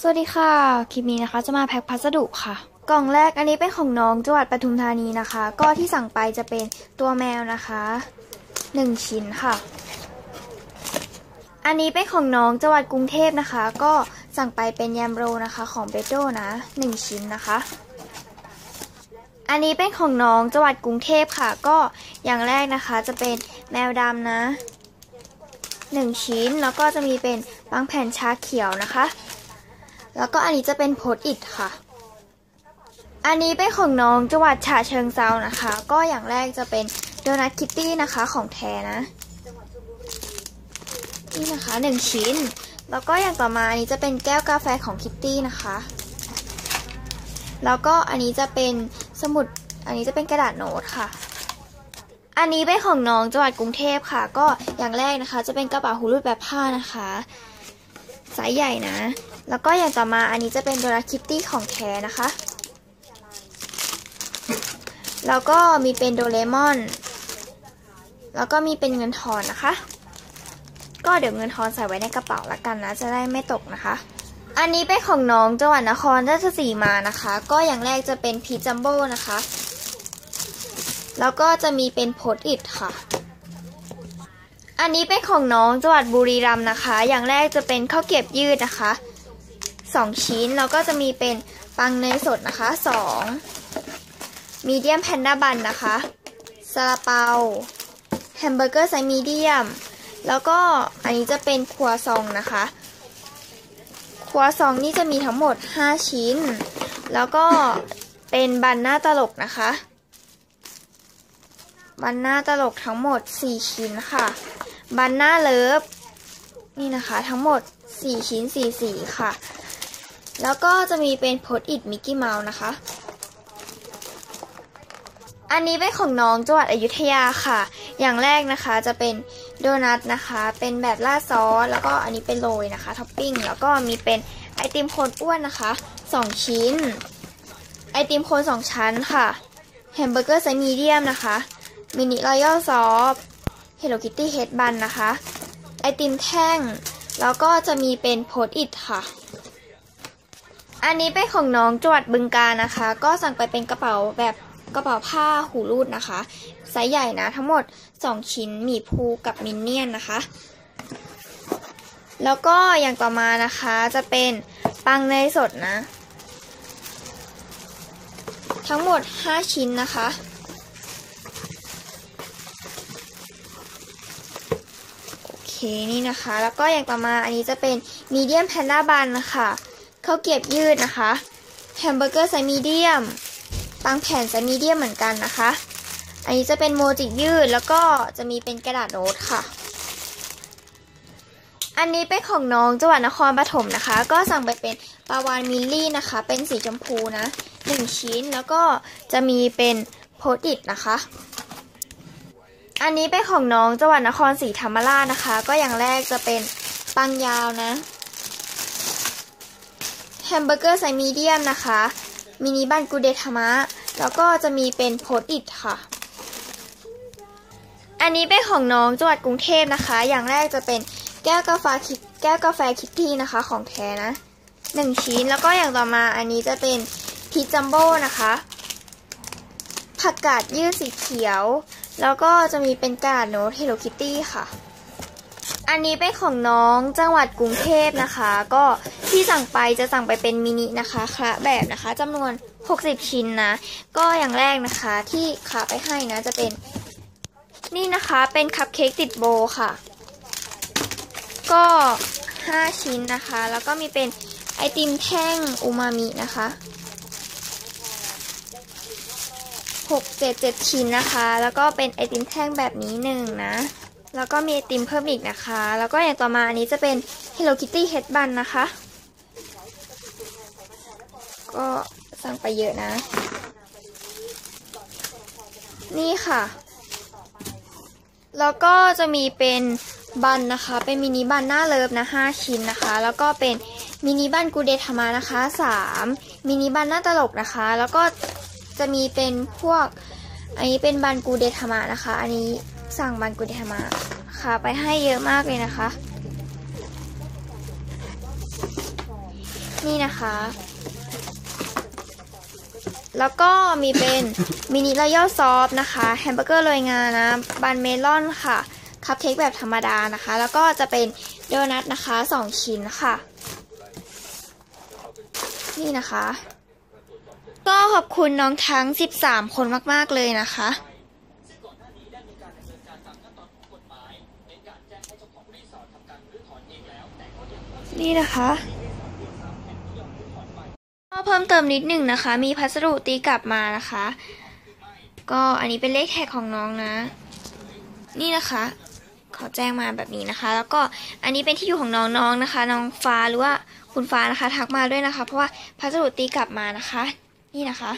สวัสดีค่ะ คลิปนี้นะคะจะมาแพ็คพัสดุค่ะ กล่องแรกอันนี้เป็นของน้องจังหวัดปทุมธานีนะคะ ก็ที่สั่งไปจะเป็นตัวแมวนะคะหนึ่งชิ้นค่ะ อันนี้เป็นของน้องจังหวัดกรุงเทพนะคะ ก็สั่งไปเป็นแยมโรนะคะของเบโดนะหนึ่งชิ้นนะคะ อันนี้เป็นของน้องจังหวัดกรุงเทพค่ะ ก็อย่างแรกนะคะจะเป็นแมวดำนะหนึ่งชิ้นแล้วก็จะมีเป็นบางแผ่นชาเขียวนะคะ แล้วก็อันนี้จะเป็นโพสอิดค่ะ อันนี้เป็นของน้องจังหวัดฉะเชิงเซานะคะ ก็อย่างแรกจะเป็นโดนัทคิตตี้นะคะของแท้นะ นี่นะคะหนึ่งชิ้น แล้วก็อย่างต่อมาอันนี้จะเป็นแก้วกาแฟของคิตตี้นะคะ แล้วก็อันนี้จะเป็นสมุด อันนี้จะเป็นกระดาษโน้ตค่ะอันนี้เป็นของน้องจังหวัดกรุงเทพค่ะ ก็อย่างแรกนะคะ จะเป็นกระเป๋าหูรูดแบบผ้านะคะไซส์ใหญ่นะ แล้วก็อย่างต่อมาอันนี้จะเป็นโดราคิตตี้ของแท้นะคะ แล้วก็มีเป็นโดเรมอน แล้วก็มีเป็นเงินทอนนะคะ ก็เดี๋ยวเงินทอนใส่ไว้ในกระเป๋าละกันนะ จะได้ไม่ตกนะคะ อันนี้เป็นของน้องจังหวัดนครราชสีมานะคะ ก็อย่างแรกจะเป็นพีจัมโบ้นะคะ แล้วก็จะมีเป็นโพสอิดค่ะอันนี้เป็นของน้องจังหวัดบุรีรัมย์นะคะ อย่างแรกจะเป็นข้าวเก็บยืดนะคะ สองชิ้น แล้วก็จะมีเป็นปังเนยสดนะคะสองมีเดียมแพนด้าบันนะคะซาลาเปาแฮมเบอร์เกอร์ไซส์มีเดียม แล้วก็อันนี้จะเป็นครัวซองนะคะครัวซองนี่จะมีทั้งหมด 5 ชิ้น แล้วก็เป็นบันหน้าตลกนะคะ บันหน้าตลกทั้งหมด 4 ชิ้นค่ะ บันหน้าเลิฟนี่นะคะทั้งหมด 4 ชิ้น4สีค่ะ แล้วก็จะมีเป็นโพสอิดมิกกี้เมาส์นะคะ อันนี้เป็นของน้องจังหวัดอยุธยาค่ะ อย่างแรกนะคะจะเป็นโดนัทนะคะ เป็นแบบราดซอส แล้วก็อันนี้เป็นโรยนะคะท็อปปิ้ง แล้วก็มีเป็นไอติมโคนอ้วนนะคะ 2 ชิ้น ไอติมโคน2 ชั้นค่ะ แฮมเบอร์เกอร์ไซส์มีเดียมนะคะ มินิรอยัลซอฟเฮลโลคิตตี้เฮดบันนะคะ ไอติมแท่ง แล้วก็จะมีเป็นโพสอิดค่ะ อันนี้เป็นของน้องจังหวัดบึงการนะคะ ก็สั่งไปเป็นกระเป๋าแบบกระเป๋าผ้าหูรูดนะคะไซส์ใหญ่นะ ทั้งหมด 2 ชิ้นหมีภูกับมินเนี่ยนนะคะ แล้วก็อย่างต่อมานะคะจะเป็นปังเนยสดนะ ทั้งหมด 5 ชิ้นนะคะ โอเคนี่นะคะ แล้วก็อย่างต่อมาอันนี้จะเป็นมีเดียมแพนด้าบันนะคะ ข้าวเกียบยืดนะคะแฮมเบอร์เกอร์ไซส์มีเดียมปังแผ่นไซส์มีเดียมเหมือนกันนะคะ อันนี้จะเป็นโมจิยืดแล้วก็จะมีเป็นกระดาษโน้ตค่ะ อันนี้เป็นของน้องจังหวัดนครปฐมนะคะ ก็สั่งไปเป็นปาวานมิลลี่นะคะ เป็นสีชมพูนะหนึ่งชิ้นแล้วก็จะมีเป็นโพสติดนะคะ อันนี้เป็นของน้องจังหวัดนครศรีธรรมราชนะคะ ก็อย่างแรกจะเป็นปังยาวนะ แฮมเบอร์เกอร์ไซส์มีเดียมนะคะ มินิบันกูเดทามะ แล้วก็จะมีเป็นโพสอิดค่ะ อันนี้เป็นของน้องจังหวัดกรุงเทพนะคะ อย่างแรกจะเป็นแก้วกาแฟคิดแก้วกาแฟคิตตี้นะคะของแท้นะหนึ่งชิ้น แล้วก็อย่างต่อมาอันนี้จะเป็นพีจัมโบ้นะคะ ผักกาดยืดสีเขียว แล้วก็จะมีเป็นกระดาษโน้ต Hello Kitty ค่ะ อันนี้เป็นของน้องจังหวัดกรุงเทพนะคะ ก็ที่สั่งไปจะสั่งไปเป็นมินินะคะคละแบบนะคะจำนวน 60 ชิ้นนะ ก็อย่างแรกนะคะที่คละไปให้นะจะเป็น นี่นะคะเป็นคัพเค้กติดโบค่ะ ก็ 5 ชิ้นนะคะ แล้วก็มีเป็นไอติมแท่งอูมามินะคะ6 7 7 ชิ้นนะคะ แล้วก็เป็นไอติมแท่งแบบนี้หนึ่งนะ แล้วก็มีไอติมเพิ่มอีกนะคะ แล้วก็อย่างต่อมาอันนี้จะเป็น Hello Kitty Head Bun นะคะ ก็สั่งไปเยอะนะ นี่ค่ะ แล้วก็จะมีเป็นบันนะคะ เป็นมินิบันหน้าเลิฟนะ 5 ชิ้นนะคะ แล้วก็เป็นมินิบันกูเดทามานะคะ 3 มินิบันหน้าตลกนะคะ แล้วก็จะมีเป็นพวก อันนี้เป็นบันกูเดทามานะคะ อันนี้ สั่งบันกูเดทามาค่ะไปให้เยอะมากเลยนะคะ นี่นะคะ แล้วก็มีเป็นมินิรอยัลซอฟนะคะ แฮมเบอร์เกอร์โรยงานะบันเมลอนค่ะคัพเค้กแบบธรรมดานะคะ แล้วก็จะเป็นโดนัทนะคะสองชิ้นค่ะ นี่นะคะ ก็ขอบคุณน้องทั้ง 13 คนมาก ๆ เลยนะคะ นี่นะคะก็เพิ่มเติมนิดหนึ่งนะคะ มีพัสดุตีกลับมานะคะ ก็อันนี้เป็นเลขแท็กของน้องนะ นี่นะคะ ขอแจ้งมาแบบนี้นะคะ แล้วก็อันนี้เป็นที่อยู่ของน้องๆนะคะ น้องฟ้าหรือว่าคุณฟ้านะคะ ทักมาด้วยนะคะ เพราะว่าพัสดุตีกลับมานะคะ นี่นะคะ